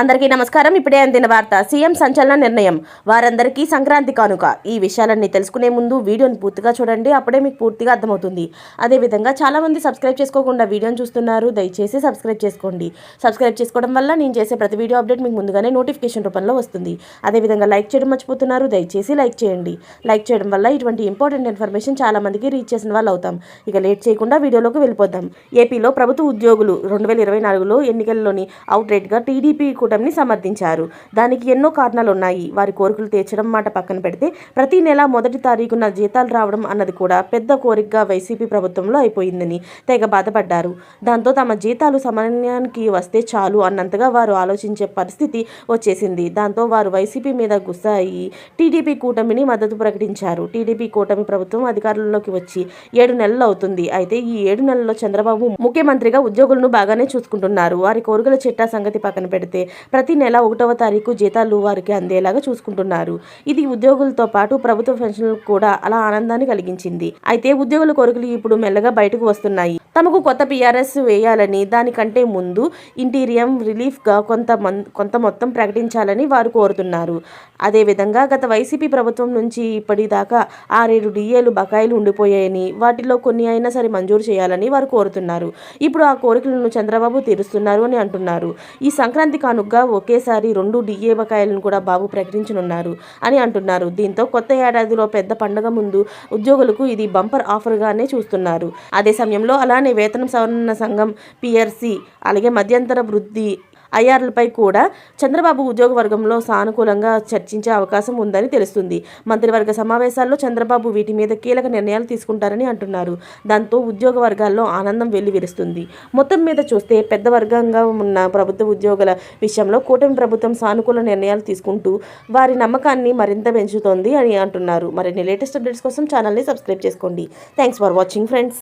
అందరికీ నమస్కారం. ఇప్పుడే అందిన వార్త సీఎం సంచలన నిర్ణయం. వారందరికీ సంక్రాంతి కానుక. ఈ విషయాలన్నీ తెలుసుకునే ముందు వీడియోని పూర్తిగా చూడండి. అప్పుడే మీకు పూర్తిగా అర్థమవుతుంది. అదేవిధంగా చాలామంది సబ్స్క్రైబ్ చేసుకోకుండా వీడియోని చూస్తున్నారు. దయచేసి సబ్స్క్రైబ్ చేసుకోండి. సబ్స్క్రైబ్ చేసుకోవడం వల్ల నేను చేసే ప్రతి వీడియో అప్డేట్ మీకు ముందుగానే నోటిఫికేషన్ రూపంలో వస్తుంది. అదేవిధంగా లైక్ చేయడం మర్చిపోతున్నారు. దయచేసి లైక్ చేయండి. లైక్ చేయడం వల్ల ఇటువంటి ఇంపార్టెంట్ ఇన్ఫర్మేషన్ చాలామందికి రీచ్ చేసిన వాళ్ళు అవుతాం. ఇక లేట్ చేయకుండా వీడియోలోకి వెళ్ళిపోతాం ఏపీలో ప్రభుత్వ ఉద్యోగులు రెండు వేల ఇరవై నాలుగులో ఎన్నికల్లోని అవుట్ రేట్గా టీడీపీ కూటమిని సమర్థించారు. దానికి ఎన్నో కారణాలు ఉన్నాయి వారి కోరికలు తీర్చడం మాట పక్కన పెడితే ప్రతి నెల మొదటి తారీఖున జీతాలు రావడం అన్నది కూడా పెద్ద కోరికగా వైసీపీ ప్రభుత్వంలో అయిపోయిందని తెగ బాధపడ్డారు. దాంతో తమ జీతాలు సమన్యానికి వస్తే చాలు అన్నంతగా వారు ఆలోచించే పరిస్థితి వచ్చేసింది. దాంతో వారు వైసీపీ మీద గుస్సా అయ్యి టీడీపీ కూటమిని మద్దతు ప్రకటించారు. టీడీపీ కూటమి ప్రభుత్వం అధికారంలోకి వచ్చి ఏడు నెలలు అవుతుంది. అయితే ఈ ఏడు నెలల్లో చంద్రబాబు ముఖ్యమంత్రిగా ఉద్యోగులను బాగానే చూసుకుంటున్నారు. వారి కోరికల చిట్టా సంగతి పక్కన పెడితే ప్రతి నెల ఒకటవ తారీఖు జీతాలు వారికి అందేలాగా చూసుకుంటున్నారు. ఇది ఉద్యోగులతో పాటు ప్రభుత్వ పెన్షన్లకు కూడా అలా ఆనందాన్ని కలిగించింది. అయితే ఉద్యోగుల కోరికలు ఇప్పుడు మెల్లగా బయటకు వస్తున్నాయి. తమకు కొత్త పిఆర్ఎస్ వేయాలని దానికంటే ముందు ఇంటీరియం రిలీఫ్గా కొంత కొంత మొత్తం ప్రకటించాలని వారు కోరుతున్నారు. అదేవిధంగా గత వైసీపీ ప్రభుత్వం నుంచి ఇప్పటిదాకా ఆరేడు డిఏలు బకాయిలు ఉండిపోయాయని వాటిలో కొన్ని అయినా సరే మంజూరు చేయాలని వారు కోరుతున్నారు. ఇప్పుడు ఆ కోరికలను చంద్రబాబు తీరుస్తున్నారు అని అంటున్నారు. ఈ సంక్రాంతి కానుగ్గా ఒకేసారి రెండు డిఏ బకాయిలను కూడా బాబు ప్రకటించనున్నారు అని అంటున్నారు. దీంతో కొత్త ఏడాదిలో పెద్ద పండగ ముందు ఉద్యోగులకు ఇది బంపర్ ఆఫర్గానే చూస్తున్నారు. అదే సమయంలో అలా అలానే వేతనం సవరణ సంఘం పిఆర్సి అలాగే మధ్యంతర వృద్ధి ఐఆర్లపై కూడా చంద్రబాబు ఉద్యోగ వర్గంలో సానుకూలంగా చర్చించే అవకాశం ఉందని తెలుస్తుంది. మంత్రివర్గ సమావేశాల్లో చంద్రబాబు వీటి మీద కీలక నిర్ణయాలు తీసుకుంటారని అంటున్నారు. దాంతో ఉద్యోగ వర్గాల్లో ఆనందం వెల్లివిరుస్తుంది. మొత్తం మీద చూస్తే పెద్ద వర్గంగా ఉన్న ప్రభుత్వ ఉద్యోగుల విషయంలో కూటమి ప్రభుత్వం సానుకూల నిర్ణయాలు తీసుకుంటూ వారి నమ్మకాన్ని మరింత పెంచుతోంది అని అంటున్నారు. మరిన్ని లేటెస్ట్ అప్డేట్స్ కోసం ఛానల్ని సబ్స్క్రైబ్ చేసుకోండి. Thanks for watching friends